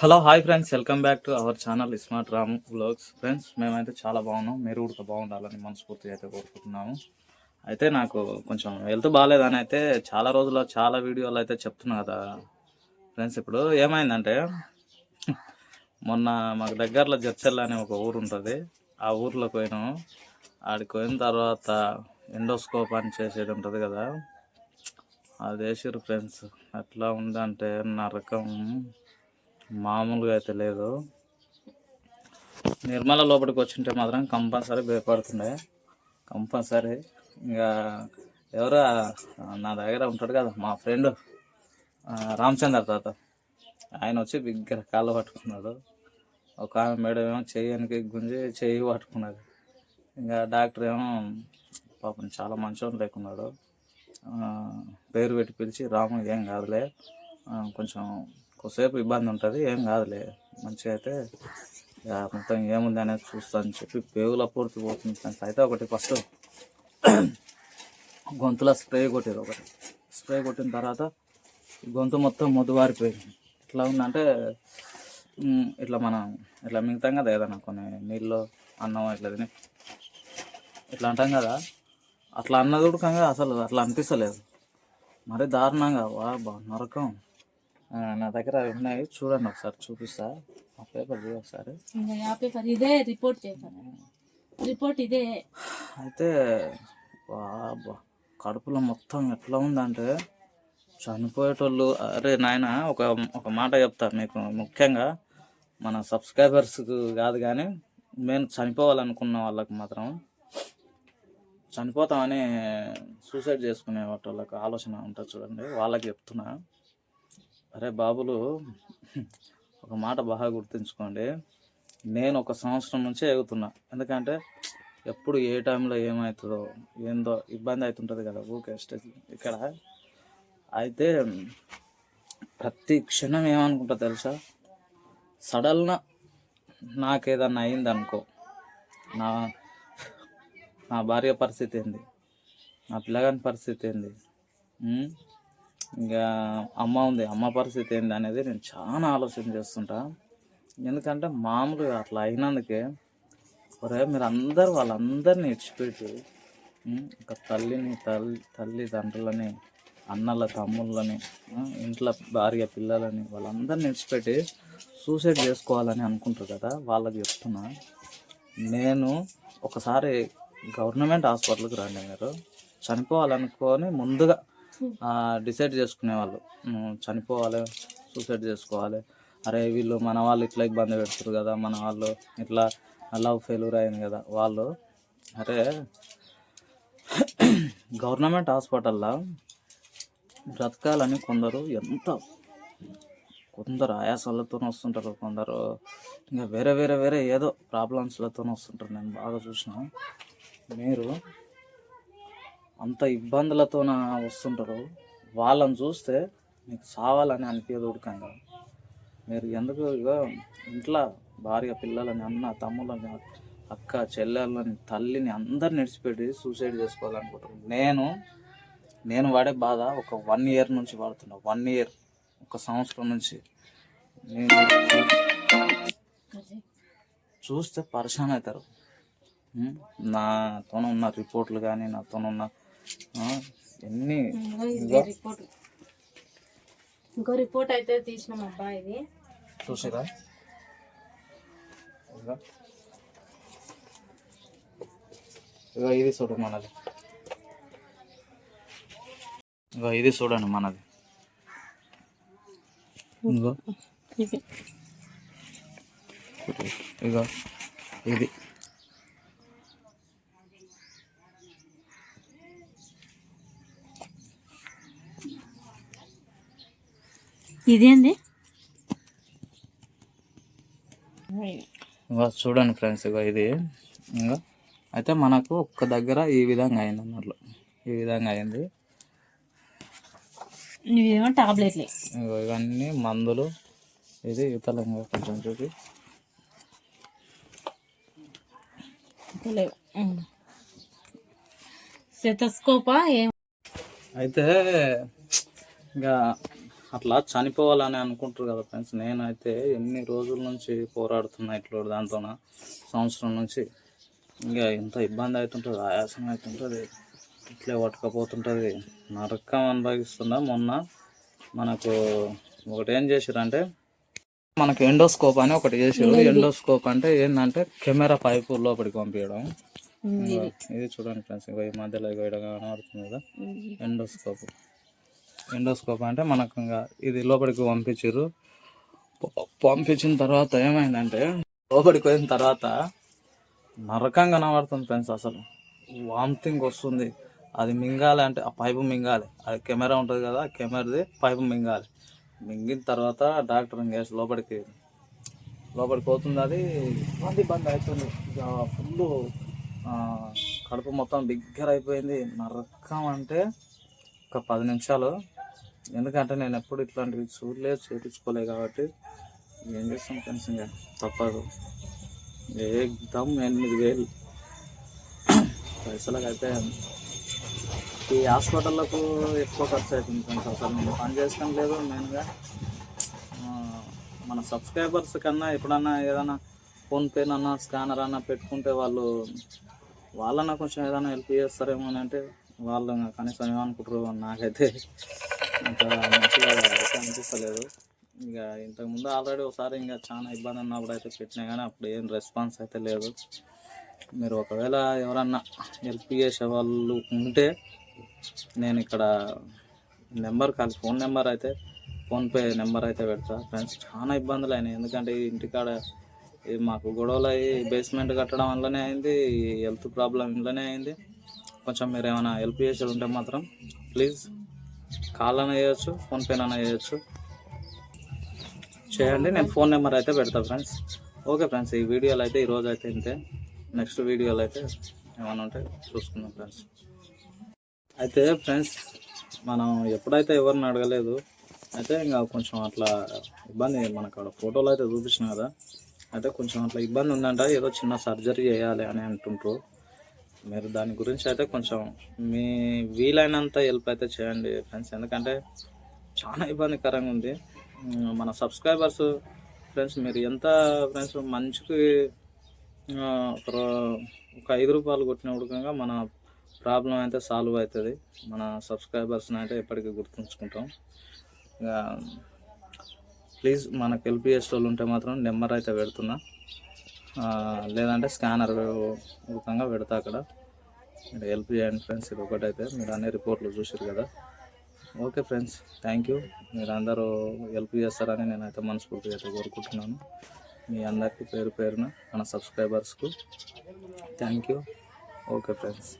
Hello hi friends. Welcome back to our channel smart Ram blogs friends మేమైతే చాలా బాగున్నాం. మీరు కూడా బాగుండాలని మనస్ఫూర్తిగా అయితే కోరుకుంటున్నాము. అయితే నాకు కొంచెం హెల్త్ బాగాలేదని అయితే చాలా రోజుల్లో చాలా వీడియోలు అయితే చెప్తున్నా కదా. ఫ్రెండ్స్ ఇప్పుడు ఏమైందంటే మొన్న మాకు దగ్గరలో జడ్చెల్ల అనే ఒక ఊరు ఉంటుంది. ఆ ఊర్లో పోయినాం. ఆడికి పోయిన తర్వాత ఎండోస్కోప్ అని చేసేది ఉంటుంది కదా. అది వేసారు ఫ్రెండ్స్. ఎట్లా ఉందంటే నరకం. మామూలుగా అయితే లేదు. నిర్మల లోపలికి వచ్చింటే మాత్రం కంపల్సరీ భయపడుతుండే. కంపల్సరీ. ఇంకా ఎవరో నా దగ్గర ఉంటాడు కదా మా ఫ్రెండ్ రామచంద్ర తాత. ఆయన వచ్చి బిగ్గర కాళ్ళు పట్టుకున్నాడు. ఒక ఆమె మేడం ఏమో చెయ్యనికి గుంజి చెయ్యి పట్టుకున్నది ఇంకా డాక్టర్ ఏమో పాపం చాలా మంచోడు లేకున్నాడు. పేరు పెట్టి పిలిచి రాము ఏం కాదులే. కొంచెం కొద్దిసేపు ఇబ్బంది ఉంటుంది ఏం కాదులే. మంచిగా అయితే ఇక మొత్తం ఏముంది అనేది చూస్తాను చెప్పి పేగుల పూర్తి పోతుంది ఫ్రెండ్స్. అయితే ఒకటి ఫస్ట్ గొంతులో స్ప్రే కొట్టారు ఒకటి. స్ప్రే కొట్టిన తర్వాత గొంతు మొత్తం మొద్దుబారిపోయింది ఎట్లా ఉందంటే ఇట్లా మనం ఇట్లా మిగతాం కదా ఏదైనా కొన్ని నీళ్ళు అన్నం ఇట్లా తిని. ఇట్లా అంటాం కదా అట్లా అన్నది కూడా అసలు అట్లా అనిపిస్తలేదు. మరి దారుణంగా వా బా నరకం. నా దగ్గర అవి ఉన్నాయి. చూడండి ఒకసారి చూపిస్తా. ఆ పేపర్ ఒకసారి. యా పేపర్ ఇదే రిపోర్ట్ చేశాను. రిపోర్ట్ ఇదే. అయితే వా బా కడుపులో మొత్తం ఎట్లా ఉందంటే చనిపోయేటోళ్ళు అరే నాయన ఒక ఒక మాట చెప్తా మీకు. ముఖ్యంగా మన సబ్స్క్రైబర్స్కు కాదు కానీ మేము చనిపోవాలనుకున్న వాళ్ళకి మాత్రం చనిపోతామని సూసైడ్ చేసుకునే వాళ్ళకి ఆలోచన ఉంటుంది చూడండి. వాళ్ళకి చెప్తున్నా. అరే బాబులు ఒక మాట బాగా గుర్తుంచుకోండి. నేను ఒక సంవత్సరం నుంచే ఎగుతున్నా. ఎందుకంటే ఎప్పుడు ఏ టైంలో ఏమవుతుందో ఏందో ఇబ్బంది అవుతుంటుంది కదా ఊకే స్టేజ్ ఇక్కడ. అయితే ప్రతి క్షణం ఏమనుకుంటా తెలుసా? సడల్న నాకేదన్నా అయిందనుకో నా నా భార్య పరిస్థితి ఏంది? నా పిల్లగాని పరిస్థితి ఏంది? ఇంకా అమ్మ ఉంది అమ్మ పరిస్థితి ఏంది అనేది నేను చాలా ఆలోచన చేస్తుంటా. ఎందుకంటే మామూలుగా అట్లా అయినందుకే ఒరే మీరు అందరు వాళ్ళందరినీ ఇచ్చిపెట్టి ఒక తల్లిని తల్లి తల్లిదండ్రులని అన్నల తమ్ముళ్ళని ఇంట్లో భార్య పిల్లలని వాళ్ళందరిని ఇచ్చిపెట్టి సూసైడ్ చేసుకోవాలని అనుకుంటారు కదా వాళ్ళకి చెప్తున్నా. నేను ఒకసారి గవర్నమెంట్ హాస్పిటల్కి రండి మీరు చనిపోవాలనుకొని ముందుగా డిసైడ్ చేసుకునేవాళ్ళు చనిపోవాలి సూసైడ్ చేసుకోవాలి. అరే వీళ్ళు మన వాళ్ళు ఇట్లా ఇబ్బంది పెడుతున్నారు కదా మన వాళ్ళు ఇట్లా లవ్ ఫెయిల్యూర్ అయింది కదా వాళ్ళు అరే గవర్నమెంట్ హాస్పిటల్లో బ్రతకాలని కొందరు ఎంత కొందరు ఆయాసాలతో వస్తుంటారు కొందరు ఇంకా వేరే వేరే వేరే ఏదో ప్రాబ్లమ్స్లతో వస్తుంటారు. నేను బాగా చూసిన. మీరు అంత ఇబ్బందులతో వస్తుంటారు. వాళ్ళని చూస్తే మీకు చావాలని అనిపించదు ఉడకంగా. మీరు ఎందుకు ఇగో ఇంట్లో భార్య పిల్లలని అన్న తమ్ముళ్ళని అక్క చెల్లెళ్ళని తల్లిని అందరిని నిడిచిపెట్టి సూసైడ్ చేసుకోవాలనుకుంటారు నేను నేను వాడే బాధ ఒక వన్ ఇయర్ నుంచి వాడుతున్నా. వన్ ఇయర్ ఒక సంవత్సరం నుంచి. నేను చూస్తే పరిశాన్ అవుతారు. ఉమ్, నాతో ఉన్న రిపోర్ట్లు కానీ నాతో ఉన్న ఎన్ని ఇంకో ఇది రిపోర్ట్ ఇంకో రిపోర్ట్ అయితే తీసినాం అబ్బా ఇది. చూసిరా. ఇదిగో. ఇది చూడు మనది. ఇగో ఇది చూడండి మనది. ఇగో ఇది. ఇదేంది? ఇగో చూడండి ఫ్రెండ్స్ ఇగో ఇది. ఇంకా అయితే మనకు ఒక్క దగ్గర ఈ విధంగా అయింది అన్నట్లు. ఈ విధంగా అయింది. ఇవేమో టాబ్లెట్లే. ఇగో ఇవన్నీ మందులు. ఇది యుతలంగా కొంచెం చూపి. ఏం? అయితే ఇంకా అట్లా చనిపోవాలని అనుకుంటారు కదా ఫ్రెండ్స్. నేనైతే ఎన్ని రోజుల నుంచి పోరాడుతున్నా ఇట్లా దాంతోన సంవత్సరం నుంచి. ఇంకా ఇంత ఇబ్బంది అవుతుంటుంది ఆయాసం అవుతుంటుంది ఇట్లే పట్టుకపోతుంటుంది. నరకం అనుభవిస్తున్నా మొన్న మనకు ఒకటి ఏం చేసారంటే మనకు ఎండోస్కోప్ అని ఒకటి చేసారు ఎండోస్కోప్ అంటే ఏంటంటే కెమెరా పైపు లోపలికి పంపించడం ఇది? చూడండి ఫ్రెండ్స్ ఈ మధ్యలో ఇక్కడ కనబడుతుంది కదా. ఎండోస్కోప్. ఎండోస్కోప్ అంటే మనకు ఇంకా ఇది లోపలికి పంపించారు పంపించిన తర్వాత ఏమైందంటే లోపలికి పోయిన తర్వాత నరకం కనబడుతుంది ఫ్రెండ్స్ అసలు. వామిటింగ్ వస్తుంది. అది మింగాలి అంటే ఆ పైపు మింగాలి. అది కెమెరా ఉంటుంది కదా కెమెరాది పైపు మింగాలి. మింగిన తర్వాత డాక్టర్ ఇంకేసి లోపలికి లోపలికి పోతుంది అది. బంది బంద్ అవుతుంది. ఫుల్ కడుపు మొత్తం బిగ్గర అయిపోయింది నరకం అంటే ఒక పది నిమిషాలు ఎందుకంటే నేను ఎప్పుడు ఇట్లాంటివి చూడలేదు చేయించుకోలేదు కాబట్టి ఏం చేస్తాం ఫ్రెండ్స్ ఇంకా తప్పదు. ఏదమ్ ఎనిమిది వేలు. పైసలకు అయితే ఈ హాస్పిటల్లకు ఎక్కువ ఖర్చు అవుతుంది ఫ్రెండ్స్ అసలు. నేను పని చేస్తాం లేదు మెయిన్గా. మన సబ్స్క్రైబర్స్ కన్నా ఎప్పుడన్నా ఏదైనా ఫోన్పేనన్నా స్కానర్ అన్నా పెట్టుకుంటే వాళ్ళు వాళ్ళన్నా కొంచెం ఏదైనా హెల్ప్ చేస్తారేమో అని అంటే వాళ్ళు ఇంకా కనీసం ఏమనుకుంటారు నాకైతే ఇంకా మంచిగా అయితే అనిపిస్తలేదు. ఇంకా ఇంతకుముందు ఆల్రెడీ ఒకసారి ఇంకా చాలా ఇబ్బంది అన్నప్పుడు అయితే పెట్టినా కానీ అప్పుడు ఏం రెస్పాన్స్ అయితే లేదు. మీరు ఒకవేళ ఎవరన్నా హెల్ప్ చేసే వాళ్ళు ఉంటే నేను ఇక్కడ నెంబర్ కాదు ఫోన్ నెంబర్ అయితే ఫోన్పే నెంబర్ అయితే పెడతా. ఫ్రెండ్స్ చాలా ఇబ్బందులు అయినాయి. ఎందుకంటే ఈ ఇంటికాడ ఈ మాకు గొడవలు అయ్యి బేస్మెంట్ కట్టడం వల్లనే అయింది హెల్త్ ప్రాబ్లం ఇంట్లోనే అయింది. కొంచెం మీరు ఏమైనా హెల్ప్ చేసేది ఉంటే మాత్రం ప్లీజ్ కాల్ చేయొచ్చు ఫోన్పేనైనా చేయొచ్చు. చేయండి నేను ఫోన్ నెంబర్ అయితే పెడతా ఫ్రెండ్స్. ఓకే ఫ్రెండ్స్ ఈ వీడియోలో అయితే ఈరోజు అయితే ఇంతే. నెక్స్ట్ వీడియోలో అయితే ఏమైనా ఉంటే చూసుకుందాం ఫ్రెండ్స్. అయితే ఫ్రెండ్స్ మనం ఎప్పుడైతే ఎవరిని అడగలేదు అయితే ఇంకా కొంచెం అట్లా ఇబ్బంది మనకు అక్కడ ఫోటోలు అయితే చూపించిన కదా. అయితే కొంచెం అట్లా ఇబ్బంది ఉందంట ఏదో చిన్న సర్జరీ చేయాలి అని అంటుంటారు మీరు దాని గురించి అయితే కొంచెం మీ వీలైనంత హెల్ప్ అయితే చేయండి ఫ్రెండ్స్ ఎందుకంటే చాలా ఇబ్బందికరంగా ఉంది. మన సబ్స్క్రైబర్స్ ఫ్రెండ్స్ మీరు ఎంత ఫ్రెండ్స్ మంచికి ఒక ఐదు రూపాయలు కొట్టినప్పుడు మన ప్రాబ్లం అయితే సాల్వ్ అవుతుంది. మన సబ్స్క్రైబర్స్ని అయితే ఎప్పటికీ గుర్తుంచుకుంటాం. ప్లీజ్ మనకు హెల్ప్ చేసే వాళ్ళు ఉంటే మాత్రం నెంబర్ అయితే పెడుతున్నా. లేదంటే స్కానర్ రూపంగా పెడతా అక్కడ. మీరు హెల్ప్ చేయండి ఫ్రెండ్స్ ఇది ఒకటైతే. మీరు అన్ని రిపోర్ట్లు చూసారు కదా. ఓకే ఫ్రెండ్స్ థ్యాంక్ యూ మీరు అందరూ హెల్ప్ చేస్తారని నేనైతే మనస్ఫూర్తిగా అయితే కోరుకుంటున్నాను. మీ అందరికీ పేరు పేరున మన సబ్స్క్రైబర్స్కు థ్యాంక్ యూ ఓకే ఫ్రెండ్స్